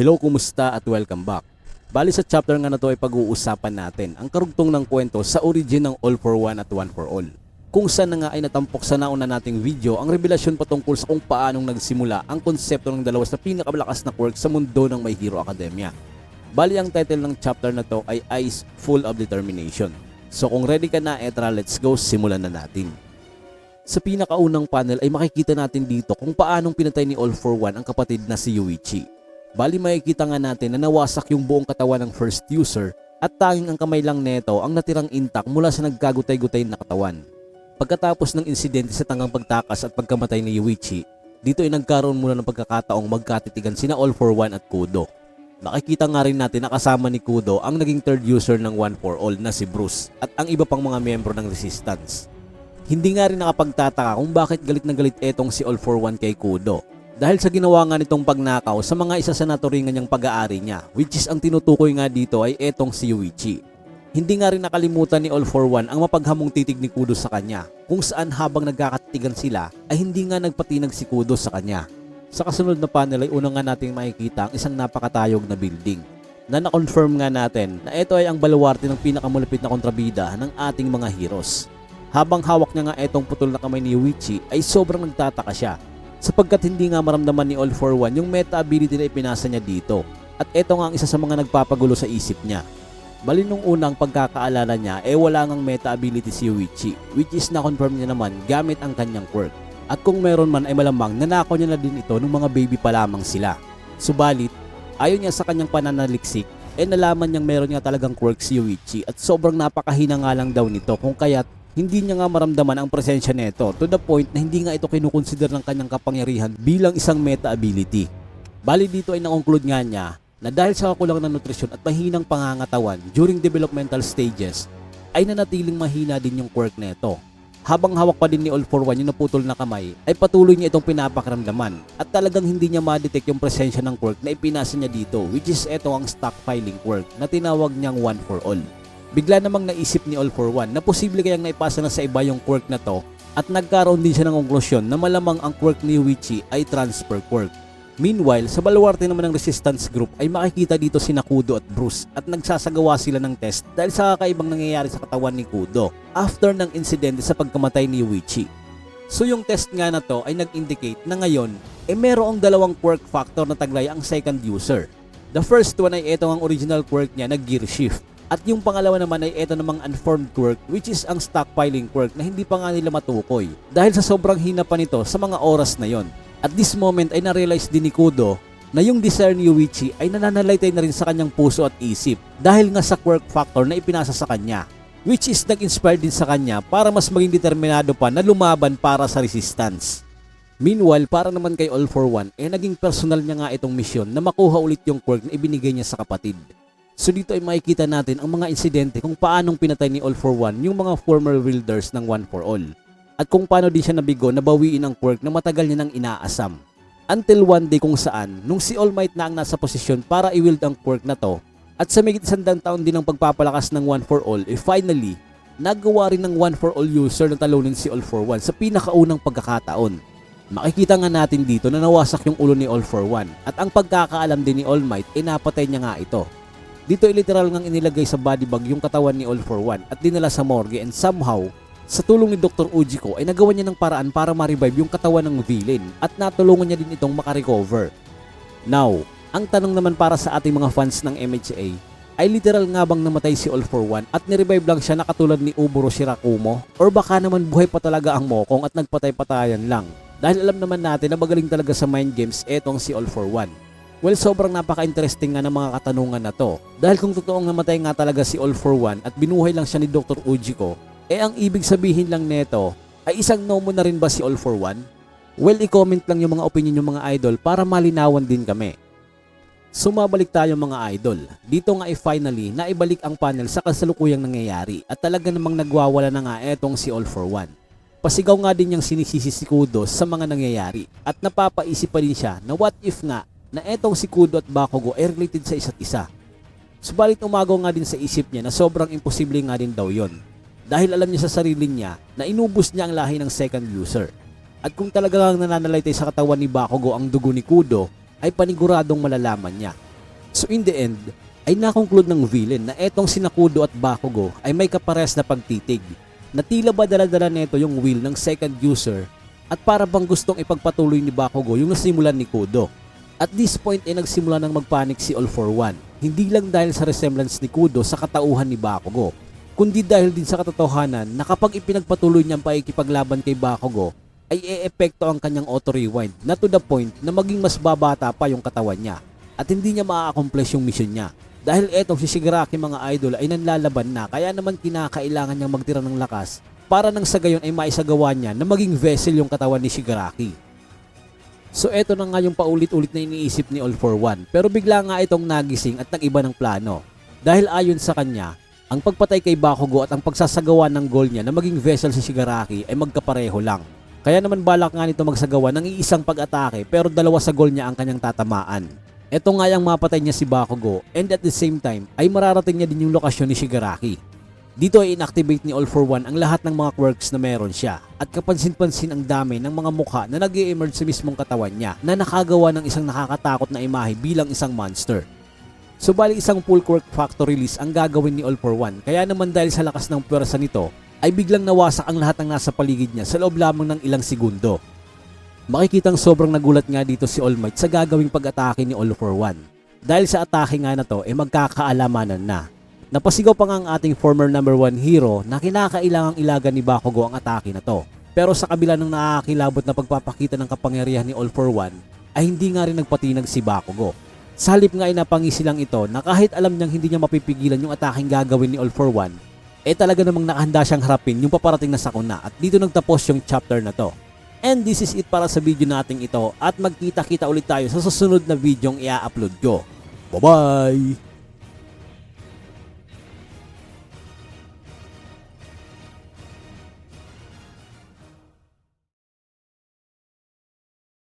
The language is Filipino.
Hello, kumusta at welcome back. Bali sa chapter nga na to ay pag-uusapan natin ang karugtong ng kwento sa origin ng All for One at One for All. Kung saan na nga ay natampok sa nauna nating video ang revelasyon patungkol sa kung paanong nagsimula ang konsepto ng dalawa sa pinakamalakas na quirk sa mundo ng My Hero Academia. Bali ang title ng chapter na to ay Eyes Full of Determination. So kung ready ka na, etra let's go, simulan na natin. Sa pinakaunang panel ay makikita natin dito kung paanong pinatay ni All for One ang kapatid na si Yuichi. Bali makikita nga natin na nawasak yung buong katawan ng first user at tanging ang kamay lang neto ang natirang intact mula sa nagkagutay-gutay na katawan. Pagkatapos ng insidente sa tangang pagtakas at pagkamatay ni Yuichi, dito ay nagkaroon muna ng pagkakataong magkatitigan sina All for One at Kudo. Nakikita nga rin natin na kasama ni Kudo ang naging third user ng One for All na si Bruce at ang iba pang mga miyembro ng Resistance. Hindi nga rin nakapagtataka kung bakit galit na galit etong si All for One kay Kudo. Dahil sa ginawa nga nitong pagnakaw sa mga isa sa naturingan niyang pag-aari niya, which is ang tinutukoy nga dito ay etong si Yuichi. Hindi nga rin nakalimutan ni All for One ang mapaghamong titig ni Kudo sa kanya, kung saan habang nagkakatigan sila ay hindi nga nagpatinag si Kudo sa kanya. Sa kasunod na panel ay unang nga nating makikita ang isang napakatayog na building na na-confirm nga natin na ito ay ang baluarte ng pinakamalapit na kontrabida ng ating mga heroes. Habang hawak niya nga etong putol na kamay ni Yuichi ay sobrang nagtataka siya sapagkat hindi nga maramdaman ni All for One yung meta ability na ipinasa niya dito at ito nga ang isa sa mga nagpapagulo sa isip niya. Bali nung unang pagkakaalala niya eh wala ngang meta ability si Yuichi which is na-confirm niya naman gamit ang kanyang quirk. At kung meron man ay malamang nanakaw niya na din ito nung mga baby pa lamang sila. Subalit, ayon niya sa kanyang pananaliksik eh nalaman niyang meron nga talagang quirk si Yuichi at sobrang napakahina nga lang daw nito kung kaya't hindi niya nga maramdaman ang presensya nito to the point na hindi nga ito kinukonsider ng kanyang kapangyarihan bilang isang meta ability. Bali dito ay na-conclude nga niya na dahil sa kakulangan ng nutrisyon at mahinang pangangatawan during developmental stages ay nanatiling mahina din yung quirk nito. Habang hawak pa din ni All for One yung naputol na kamay ay patuloy niya itong pinapakiramdaman at talagang hindi niya ma-detect yung presensya ng quirk na ipinasa niya dito which is ito ang stockpiling quirk na tinawag niyang One for All. Bigla namang naisip ni All for One na posible kayang naipasa na sa iba yung quirk na to at nagkaroon din siya ng konklusyon na malamang ang quirk ni Wichi ay transfer quirk. Meanwhile, sa baluarte naman ng resistance group ay makikita dito si Kudo at Bruce at nagsasagawa sila ng test dahil sa kakaibang nangyayari sa katawan ni Kudo after ng insidente sa pagkamatay ni Wichi. So yung test nga na to ay nag-indicate na ngayon eh merong dalawang quirk factor na taglay ang second user. The first one ay ito ang original quirk niya na gear shift at yung pangalawa naman ay ito namang unformed quirk which is ang stockpiling quirk na hindi pa nga nila matukoy dahil sa sobrang hina pa nito sa mga oras na yon. At this moment ay na-realize din ni Kudo na yung desire ni Yuichi ay nananalaytay na rin sa kanyang puso at isip dahil nga sa quirk factor na ipinasa sa kanya which is nag-inspire din sa kanya para mas maging determinado pa na lumaban para sa resistance. Meanwhile, para naman kay All for One, eh naging personal niya nga itong misyon na makuha ulit yung quirk na ibinigay niya sa kapatid. So dito ay makikita natin ang mga insidente kung paanong pinatay ni All for One yung mga former wielders ng One for All. At kung paano din siya nabigo na bawiin ang quirk na matagal niya nang inaasam. Until one day kung saan, nung si All Might na ang nasa posisyon para i-wield ang quirk na to, at sa migit isandang taon din ng pagpapalakas ng One for All, eh finally, nagawa rin ng One for All user na talunin si All for One sa pinakaunang pagkakataon. Makikita nga natin dito na nawasak yung ulo ni All for One at ang pagkakaalam din ni All Might ay napatay niya nga ito. Dito ay literal ngang inilagay sa body bag yung katawan ni All for One at dinala sa morgue and somehow, sa tulong ni Dr. Ujiko ay nagawa niya ng paraan para ma-revive yung katawan ng villain at natulungan niya din itong makarecover. Now, ang tanong naman para sa ating mga fans ng MHA ay literal nga bang namatay si All for One at nirevive lang siya na katulad ni Uburo Shirakumo? Or baka naman buhay pa talaga ang Mokong at nagpatay-patayan lang? Dahil alam naman natin na magaling talaga sa mind games etong si All for One. Well, sobrang napaka-interesting nga ng mga katanungan na to. Dahil kung totoong namatay nga talaga si All for One at binuhay lang siya ni Dr. Ujiko, eh ang ibig sabihin lang neto ay isang no mo na rin ba si All for One? Well, i-comment lang yung mga opinion yung mga idol para malinawan din kami. Sumabalik tayo mga idol. Dito nga ay finally naibalik ang panel sa kasalukuyang nangyayari at talaga namang nagwawala na nga etong si All for One. Pasigaw nga din niyang sinisisi si Kudo sa mga nangyayari at napapaisip pa din siya na what if nga na etong si Kudo at Bakugo ay related sa isa't isa. Subalit umagaw nga din sa isip niya na sobrang imposible nga din daw yon. Dahil alam niya sa sarili niya na inubos niya ang lahi ng second user. At kung talagang nananalaytay sa katawan ni Bakugo ang dugo ni Kudo, ay paniguradong malalaman niya So in the end, ay nakonclude ng villain na etong sina Kudo at Bakugo ay may kapares na pagtitig na tila ba daladala nito yung will ng second user at para bang gustong ipagpatuloy ni Bakugo yung nasimulan ni Kudo. At this point ay nagsimula ng magpanik si All for One, hindi lang dahil sa resemblance ni Kudo sa katauhan ni Bakugo, kundi dahil din sa katotohanan na kapag ipinagpatuloy niyang paikipaglaban kay Bakugo, ay e-epekto ang kanyang auto-rewind na to the point na maging mas babata pa yung katawan niya at hindi niya maa-accomplish yung mission niya. Dahil etong si Shigaraki mga idol ay nanlalaban na kaya naman kinakailangan niyang magtira ng lakas para nang sa gayon ay maisagawa niya na maging vessel yung katawan ni Shigaraki. So eto na nga yung paulit-ulit na iniisip ni All for One pero bigla nga itong nagising at nag-iba ng plano. Dahil ayon sa kanya, ang pagpatay kay Bakugo at ang pagsasagawa ng goal niya na maging vessel si Shigaraki ay magkapareho lang. Kaya naman balak nga nito magsagawa ng iisang pag-atake pero dalawa sa goal niya ang kanyang tatamaan. Ito nga yung mapatay niya si Bakugo and at the same time ay mararating niya din yung lokasyon ni Shigaraki. Dito ay inactivate ni All for One ang lahat ng mga quirks na meron siya at kapansin-pansin ang dami ng mga mukha na nag emerge sa mismong katawan niya na nakagawa ng isang nakakatakot na imahe bilang isang monster. So bali isang full quirk factor release ang gagawin ni All for One kaya naman dahil sa lakas ng pwersa nito ay biglang nawasak ang lahat ng nasa paligid niya sa loob lamang ng ilang segundo. Makikitang sobrang nagulat nga dito si All Might sa gagawing pag-atake ni All for One. Dahil sa atake nga na to ay magkakaalamanan na. Napasigaw pa nga ang ating former number 1 hero na kinakailangang ilagan ni Bakugo ang atake na to. Pero sa kabila ng nakakilabot na pagpapakita ng kapangyarihan ni All for One ay hindi nga rin nagpatinag si Bakugo. Sa halip nga ay napangisi lang ito na kahit alam niyang hindi niya mapipigilan yung ataking gagawin ni All for One, eh talaga namang nakahanda siyang harapin yung paparating na sakuna at dito nagtapos yung chapter na to. And this is it para sa video nating ito at magkita-kita ulit tayo sa susunod na videong i-upload ko. Bye-bye!